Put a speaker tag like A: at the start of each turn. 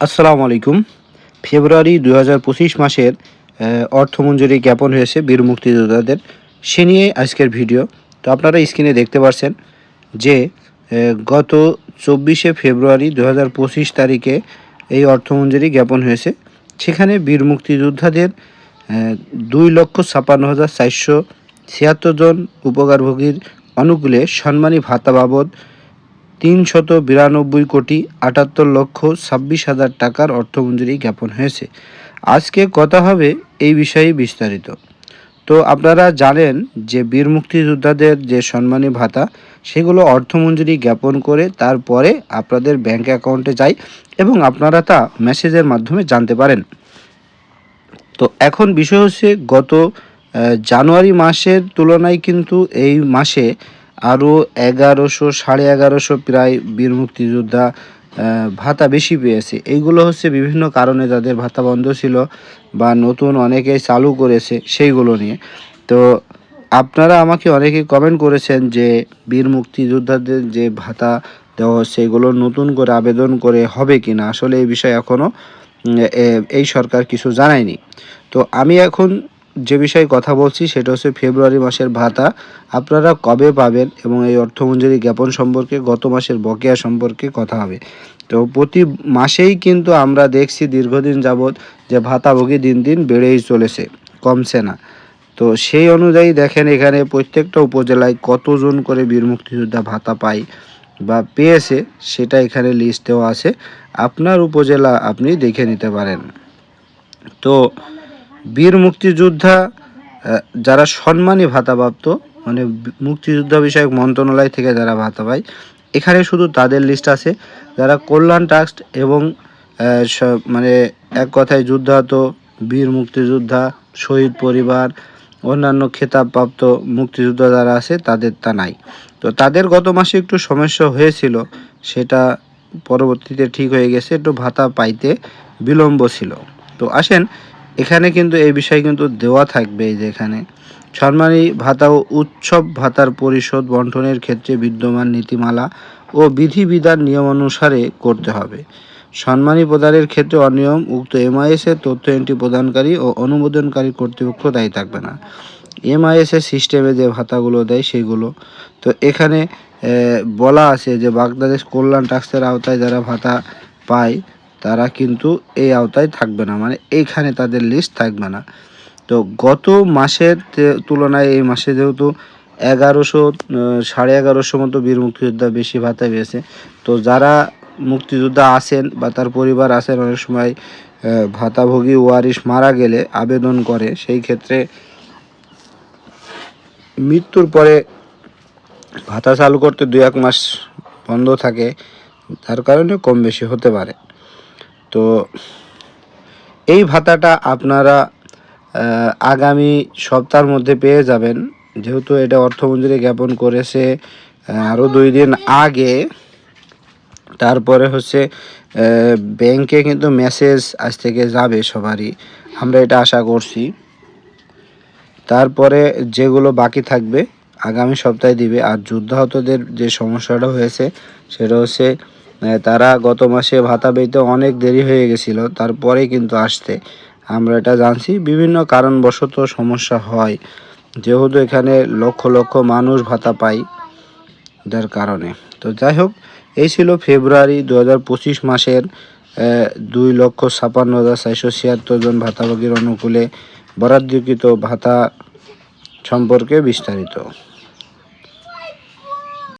A: আসসালামু আলাইকুম। ফেব্রুয়ারি দু হাজার পঁচিশ মাসের আহ, অর্থমঞ্জুরি জ্ঞাপন হয়েছে বীর মুক্তিযোদ্ধাদের। সে নিয়ে আজকের ভিডিও। তো আপনারা স্ক্রিনে দেখতে পাচ্ছেন যে গত চব্বিশে ফেব্রুয়ারি দু হাজার পঁচিশ তারিখে এই অর্থমঞ্জুরি জ্ঞাপন হয়েছে। সেখানে বীর মুক্তিযোদ্ধাদের দুই লক্ষ ছাপ্পান্ন হাজার চারশো ছিয়াত্তর জন উপকারভোগীর অনুকূলে সম্মানী ভাতা বাবদ তিনশত বিরানব্বই কোটি আটাত্তর লক্ষ ছাব্বিশ হাজার টাকার অর্থমঞ্জুরি জ্ঞাপন হয়েছে। আজকে কথা হবে এই বিষয়ে বিস্তারিত। তো আপনারা জানেন যে বীর মুক্তিযোদ্ধাদের যে সম্মানী ভাতা, সেগুলো অর্থমঞ্জুরি জ্ঞাপন করে তারপরে আপনাদের ব্যাংক অ্যাকাউন্টে যায় এবং আপনারা তা মেসেজের মাধ্যমে জানতে পারেন। তো এখন বিষয় হচ্ছে গত জানুয়ারি মাসের তুলনায় কিন্তু এই মাসে আরও এগারোশো, সাড়ে এগারোশো প্রায় বীর মুক্তিযোদ্ধা ভাতা বেশি পেয়েছে। এইগুলো হচ্ছে বিভিন্ন কারণে যাদের ভাতা বন্ধ ছিল বা নতুন অনেকেই চালু করেছে সেইগুলো নিয়ে। তো আপনারা আমাকে অনেকে কমেন্ট করেছেন যে বীর মুক্তিযোদ্ধাদের যে ভাতা দেওয়া হচ্ছে, এগুলো নতুন করে আবেদন করে হবে কি না আসলে এই বিষয়ে এখনও এই সরকার কিছু জানায়নি। তো আমি এখন যে বিষয়ে কথা বলছি, সেটা হচ্ছে ফেব্রুয়ারি মাসের ভাতা। আপনারা কবে পাবেন এবং এই অর্থমঞ্জুরি জ্ঞাপন সম্পর্কে গত মাসের বকেয়া সম্পর্কে কথা হবে। তো প্রতি মাসেই কিন্তু আমরা দেখছি দীর্ঘদিন যাবৎ যে ভাতাভোগী দিন দিন বেড়েই চলেছে, কমছে না। তো সেই অনুযায়ী দেখেন এখানে প্রত্যেকটা উপজেলায় কতজন করে বীর মুক্তিযোদ্ধা ভাতা পায় বা পেয়েছে, সেটা এখানে লিস্ট দেওয়া আছে। আপনার উপজেলা আপনি দেখে নিতে পারেন। তো বীর মুক্তিযোদ্ধা যারা সম্মানী ভাতাপ্রাপ্ত মানে বি- মুক্তিযোদ্ধা বিষয়ক মন্ত্রণালয় থেকে যারা ভাতা পায় এখানে শুধু তাদের লিস্ট আছে। যারা কল্যাণ ট্রাস্ট এবং মানে এক কথায় যুদ্ধাহত বীর মুক্তিযোদ্ধা, শহীদ পরিবার, অন্যান্য খেতাবপ্রাপ্ত মুক্তিযোদ্ধা যারা আছে, তাদের তা নাই। তো তাদের গত মাসে একটু সমস্যা হয়েছিল, সেটা পরবর্তীতে ঠিক হয়ে গেছে, একটু ভাতা পাইতে বিলম্ব ছিল। তো আসেন এখানে কিন্তু এই বিষয় কিন্তু দেওয়া থাকবে এই যে এখানে সম্মানী ভাতা ও উৎসব ভাতার পরিশোধ বন্টনের ক্ষেত্রে বিদ্যমান নীতিমালা ও বিধিবিধান নিয়ম অনুসারে করতে হবে। সম্মানী প্রদানের ক্ষেত্রে অনিয়ম, উক্ত এমআইএস এর তথ্য এন্ট্রি প্রদানকারী ও অনুমোদনকারী কর্তৃপক্ষ দায়ী থাকবে না। এমআইএস এর সিস্টেমে যে ভাতাগুলো দেয় সেগুলো। তো এখানে বলা আছে যে বাংলাদেশ কল্যাণ ট্রাস্টের আওতায় যারা ভাতা পায় তারা কিন্তু এই আওতায় থাকবে না মানে এইখানে তাদের লিস্ট থাকবে না। তো গত মাসের তুলনায় এই মাসে যেহেতু এগারোশো সাড়ে এগারোশো মতো বীর মুক্তিযোদ্ধা বেশি ভাতা পেয়েছে। তো যারা মুক্তিযোদ্ধা আছেন বা তার পরিবার আছেন, অনেক সময় ভাতাভোগী ওয়ারিশ মারা গেলে আবেদন করে, সেই ক্ষেত্রে মৃত্যুর পরে ভাতা চালু করতে দু এক মাস বন্ধ থাকে, তার কারণে কম বেশি হতে পারে। তো এই ভাতাটা আপনারা আগামী সপ্তাহের মধ্যে পেয়ে যাবেন। যেহেতু এটা অর্থমন্ত্রী জ্ঞাপন করেছে আরও দুই দিন আগে। তারপরে হচ্ছে ব্যাংকে কিন্তু মেসেজ আজ থেকে যাবে সবারই। আমরা এটা আশা করছি। তারপরে যেগুলো বাকি থাকবে, আগামী সপ্তাহে দিবে। আর যুদ্ধাহতদের যে সমস্যাটা হয়েছে, সেটা হচ্ছে তারা গত মাসে ভাতা পেতে অনেক দেরি হয়ে গেছিল তারপরে কিন্তু আসতে আমরা এটা জানছি, বিভিন্ন কারণবশত সমস্যা হয়। যেহেতু এখানে লক্ষ লক্ষ মানুষ ভাতা পায় যার কারণে। তো যাই হোক, এই ছিল ফেব্রুয়ারি দু হাজার পঁচিশ মাসের দুই লক্ষ ছাপান্ন হাজার চারশো ছিয়াত্তর জন ভাতাভোগীর অনুকূলে বরাদ্দকৃত ভাতা সম্পর্কে বিস্তারিত।